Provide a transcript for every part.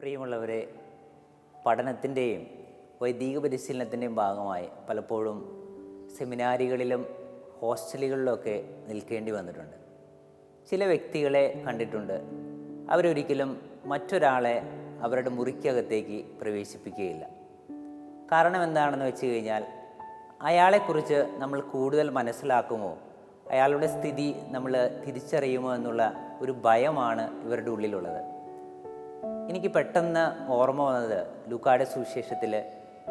പ്രിയമുള്ളവരെ പഠനത്തിന്റെയും വൈദിക പരിശീലനത്തിന്റെയും ഭാഗമായി പലപ്പോഴും സെമിനാരികളിലും ഹോസ്റ്റലുകളിലൊക്കെ നിൽക്കേണ്ടി വന്നിട്ടുണ്ട്. ചില വ്യക്തികളെ കണ്ടിട്ടുണ്ട്. അവരൊരിക്കലും മറ്റൊരാളെ അവരുടെ മുറിക്കകത്തേക്ക് പ്രവേശിപ്പിക്കുകയില്ല. കാരണം എന്താണെന്ന് വെച്ച് കഴിഞ്ഞാൽ അയാളെക്കുറിച്ച് നമ്മൾ കൂടുതൽ മനസ്സിലാക്കുമോ? അയാളുടെ സ്ഥിതി നമ്മൾ തിരിച്ചറിയുമോ എന്നുള്ള ഒരു ഭയമാണ് ഇവരുടെ ഉള്ളിലുള്ളത്. എനിക്ക് പെട്ടെന്ന് ഓർമ്മ വന്നത് ലൂക്കായുടെ സുവിശേഷത്തിൽ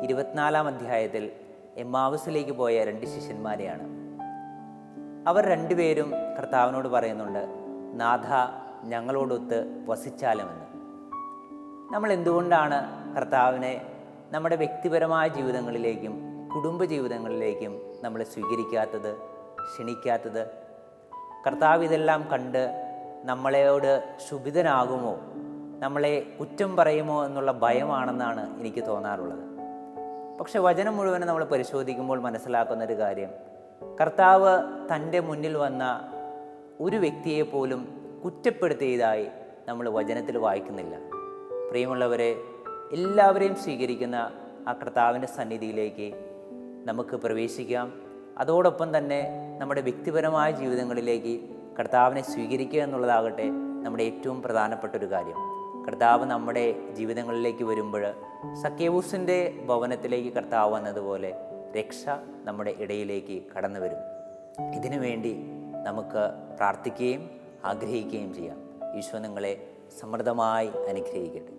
ഇരുപത്തിനാലാം അധ്യായത്തിൽ എമ്മാവസിലേക്ക് പോയ രണ്ട് ശിഷ്യന്മാരെയാണ്. അവർ രണ്ടുപേരും കർത്താവിനോട് പറയുന്നുണ്ട് നാഥ ഞങ്ങളോടൊത്ത് വസിച്ചാലുമെന്ന്. നമ്മൾ എന്തുകൊണ്ടാണ് കർത്താവിനെ നമ്മുടെ വ്യക്തിപരമായ ജീവിതങ്ങളിലേക്കും കുടുംബ ജീവിതങ്ങളിലേക്കും നമ്മൾ സ്വീകരിക്കാത്തത് ക്ഷണിക്കാത്തത്? കർത്താവ് ഇതെല്ലാം കണ്ട് നമ്മളെയോട് ശുഭിതനാകുമോ? നമ്മളെ കുറ്റം പറയുമോ എന്നുള്ള ഭയമാണെന്നാണ് എനിക്ക് തോന്നാറുള്ളത്. പക്ഷെ വചനം മുഴുവനും നമ്മൾ പരിശോധിക്കുമ്പോൾ മനസ്സിലാക്കുന്ന ഒരു കാര്യം. കർത്താവ് തന്റെ മുന്നിൽ വന്ന ഒരു വ്യക്തിയെ പോലും കുറ്റപ്പെടുത്തിയതായി നമ്മൾ വചനത്തിൽ വായിക്കുന്നില്ല. പ്രിയമുള്ളവരെ എല്ലാവരെയും സ്വീകരിക്കുന്ന ആ കർത്താവിന്റെ സന്നിധിയിലേക്ക് നമുക്ക് പ്രവേശിക്കാം. അതോടൊപ്പം തന്നെ നമ്മുടെ വ്യക്തിപരമായ ജീവിതങ്ങളിലേക്ക് കർത്താവിനെ സ്വീകരിക്കുക എന്നുള്ളതാകട്ടെ നമ്മുടെ ഏറ്റവും പ്രധാനപ്പെട്ട ഒരു കാര്യം. കർത്താവ് നമ്മുടെ ജീവിതങ്ങളിലേക്ക് വരുമ്പോൾ സക്കേവൂസിന്റെ ഭവനത്തിലേക്ക് കർത്താവ് വന്നതുപോലെ രക്ഷ നമ്മുടെ ഇടയിലേക്ക് കടന്നു വരും. ഇതിനു വേണ്ടി നമുക്ക് പ്രാർത്ഥിക്കുകയും ആഗ്രഹിക്കുകയും ചെയ്യാം. ഈശോ നിങ്ങളെ സമൃദ്ധമായി അനുഗ്രഹിക്കട്ടെ.